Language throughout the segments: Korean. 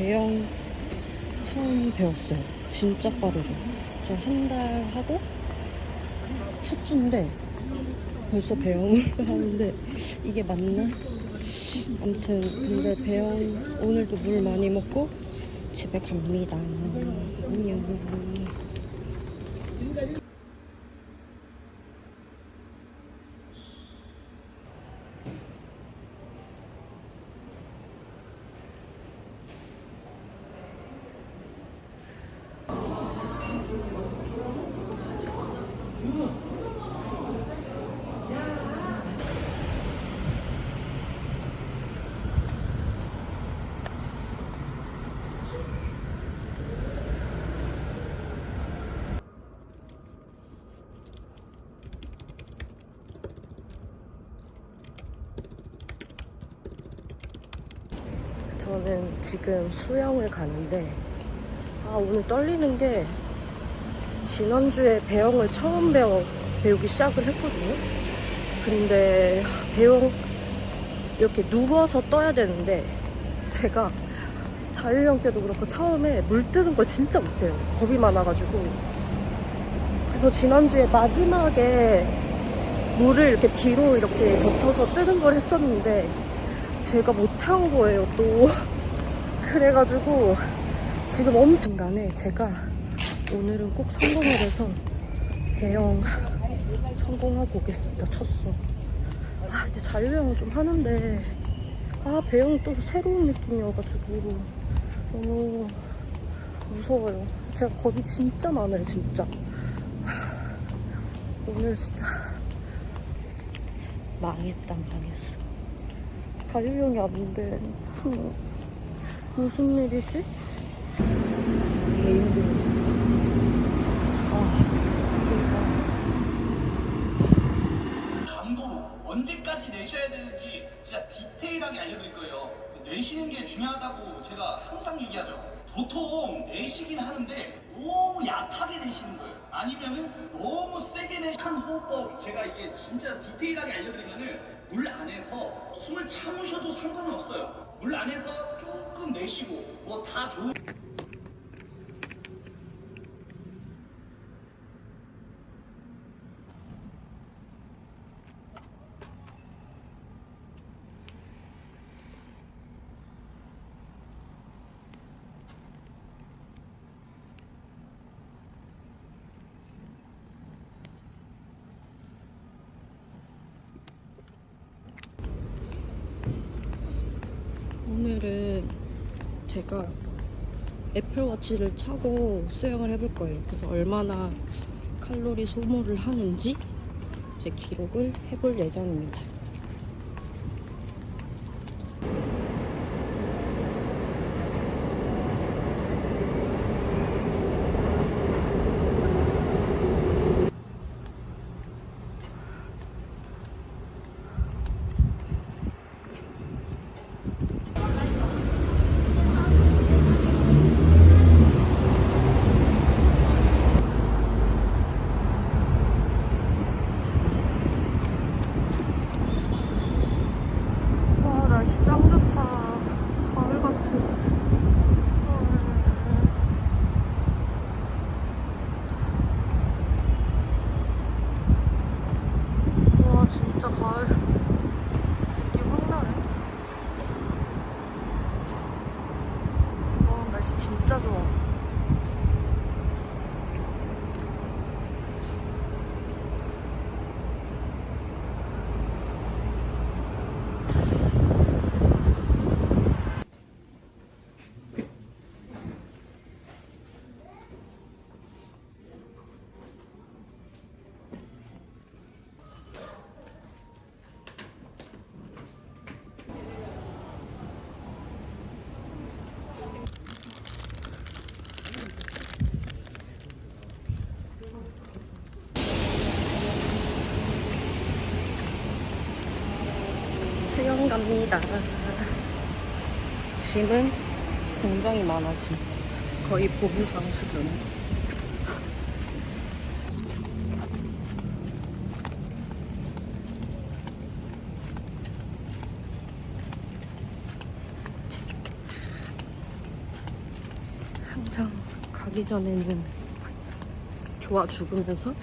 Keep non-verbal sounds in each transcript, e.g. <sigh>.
배영 처음 배웠어요. 진짜 빠르죠. 저 한 달 하고 첫 주인데 벌써 배영을 <laughs> 하는데 이게 맞나? 아무튼 근데 배영 오늘도 물 많이 먹고 집에 갑니다. 안녕. 저는 지금 수영을 가는데 아 오늘 떨리는 게 지난주에 배영을 처음 배워 배우기 시작을 했거든요. 근데 배영 이렇게 누워서 떠야 되는데 제가 자유형 때도 그렇고 처음에 물 뜨는 걸 진짜 못해요. 겁이 많아가지고 그래서 지난주에 마지막에 물을 이렇게 뒤로 이렇게 젖혀서 뜨는 걸 했었는데 제가 못한 거예요 또 그래가지고 지금 엄청 간에 제가 오늘은 꼭 성공을 해서 배영 성공하고 오겠습니다. 쳤어 아 이제 자유형을 좀 하는데 아 배영이 또 새로운 느낌이어가지고 너무 무서워요. 제가 겁이 진짜 많아요 진짜. 하, 오늘 진짜 망했다 망했어 자유형이 안 돼. 흠, 무슨 일이지? 개 힘들어, 진짜. 아. 강도로 언제까지 내셔야 되는지 진짜 디테일하게 알려드릴 거예요. 내쉬는 게 중요하다고 제가 항상 얘기하죠. 보통 내쉬긴 하는데 너무 약하게 내쉬는 거예요. 아니면은 너무 세게 내한 호흡법 제가 이게 진짜 디테일하게 알려드리면은 물 안에서 숨을 참으셔도 상관은 없어요. 물 안에서 조금 내쉬고 뭐 다 좋은 오늘은 제가 애플워치를 차고 수영을 해볼 거예요. 그래서 얼마나 칼로리 소모를 하는지 제 기록을 해볼 예정입니다. 수영 갑니다. 짐은 굉장히 많아짐. 거의 보부상 수준. 항상 가기 전에는 좋아 죽으면서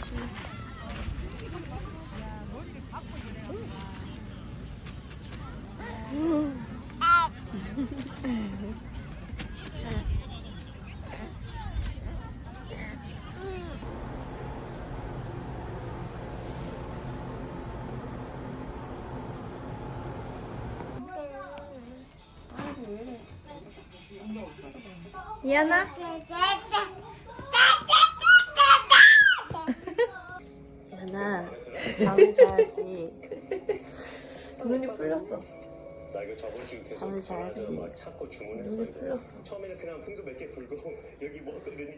후 이하나? 이하나 잠 자야지. 눈이 풀렸어. 나 이거 저번 주 계속 잠을 자야지. 막 찾고 눈이 주문했었는데 풀렸어. 처음에는 그냥 풍선 몇개 불고 여기 뭐 그랬니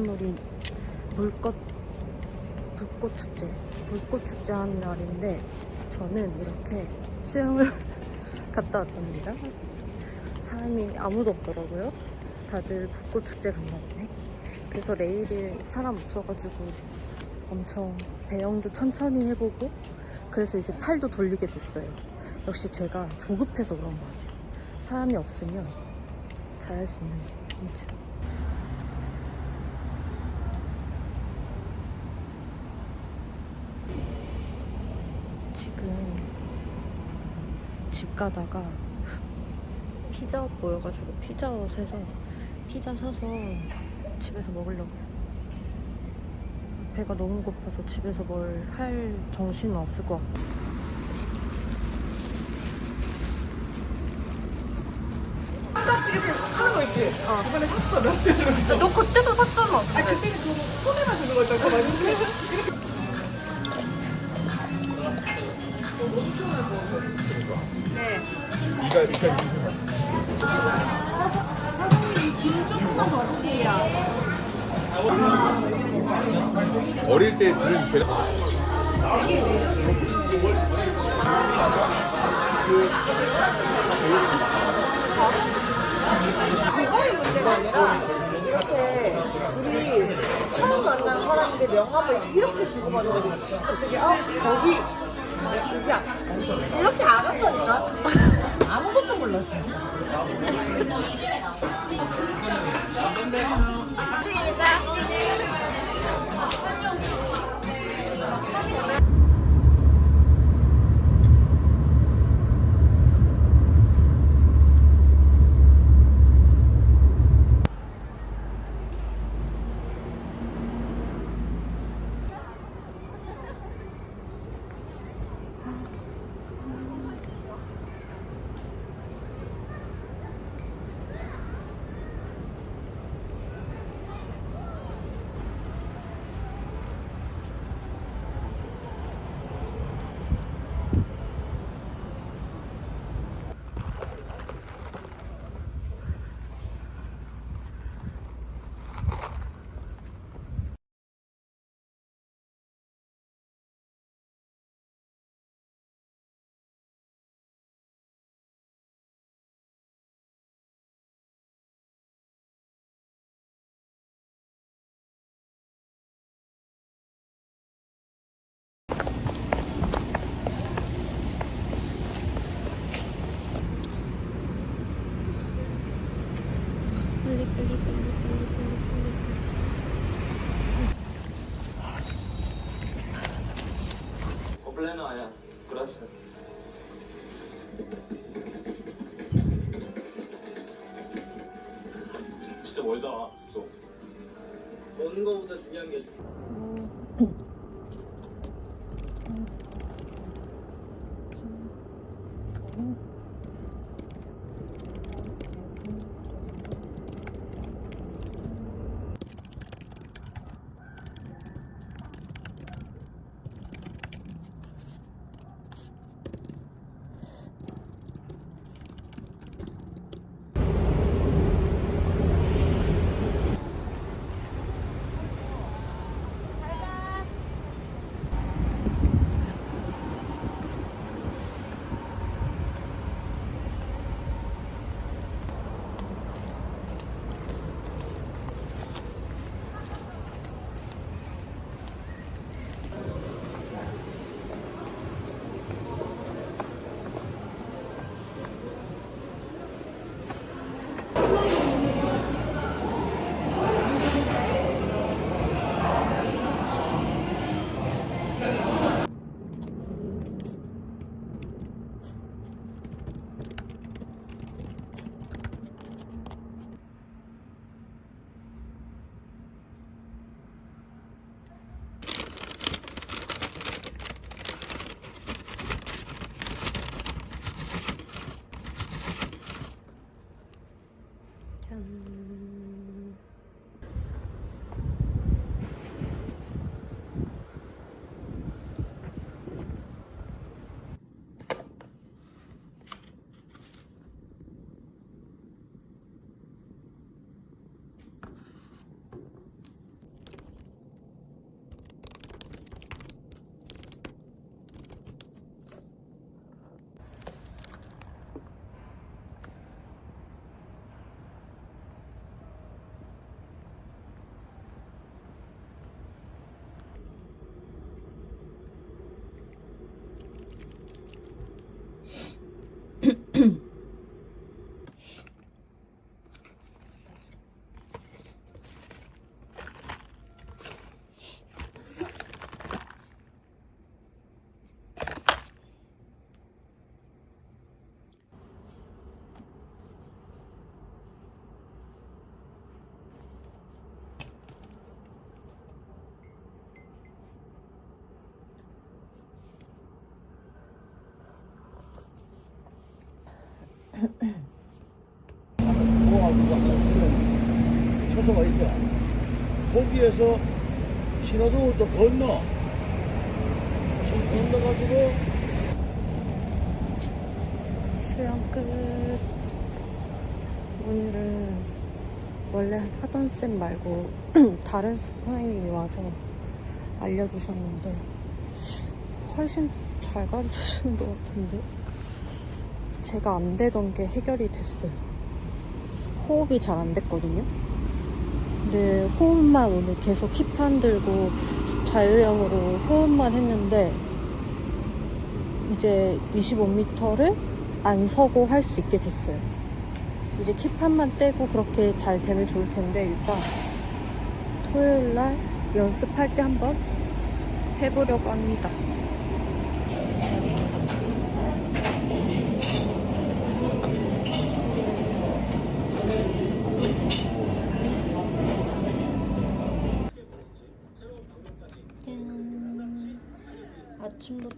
불꽃놀이 물꽃 불꽃 축제 불꽃 축제 하는 날인데 저는 이렇게 수영을 <laughs> 갔다 왔답니다. 사람이 아무도 없더라고요. 다들 불꽃 축제 갔나 보네. 그래서 내일이 사람 없어가지고 엄청 배영도 천천히 해보고 그래서 이제 팔도 돌리게 됐어요. 역시 제가 조급해서 그런 것 같아요. 사람이 없으면 잘할 수 있는데 아무튼 지금 집 가다가 피자헛 보여가지고 피자헛에서 피자 사서 집에서 먹으려고요. 배가 너무 고파서 집에서 뭘 할 정신은 없을 것 같고. 하는 거 있지? 어. 이번에 샀어, 몇 개. 너 그때도 샀잖아. 아, 그때는 그거 손에만 주는 거 있잖아. 그거 말고. 어릴 때 들은 그 그거의 문제가 아니라 이렇게 둘이 처음 만난 사람인데 명함을 이렇게 주고받는 거지. 갑자기 아 거기 야 이렇게 알았다니까 아무것도 몰라 진짜. 빨리 빨리 빨리 빨리 빨리 빨리. Problema allá. Gracias. 진짜 멀다 숙소. 오는 거보다 중요한 게 처소가 있어. 거기에서 신호등을 또 건너. 신- 건너가지고 수영 끝. 오늘은 원래 하던 쌤 말고 <clears throat> 다른 선생님이 와서 알려주셨는데 훨씬 잘 가르쳐 주는 것 같은데 제가 안 되던 게 해결이 됐어요. 호흡이 잘 안 됐거든요. 근데 호흡만 오늘 계속 힙한 들고 자유형으로 호흡만 했는데 이제 25m를 안 서고 할 수 있게 됐어요. 이제 킵판만 떼고 그렇게 잘 되면 좋을 텐데 일단 토요일 날 연습할 때 한번 해보려고 합니다.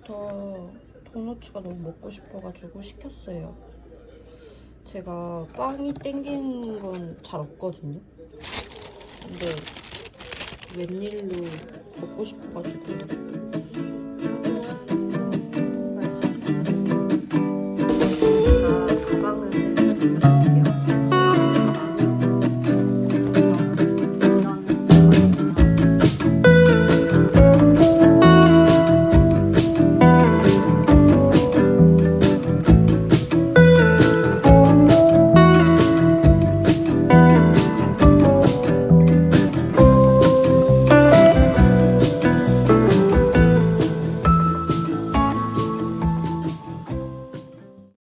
아침부터 도너츠가 너무 먹고 싶어가지고 시켰어요. 제가 빵이 땡기는 건 잘 없거든요. 근데 웬일로 먹고 싶어가지고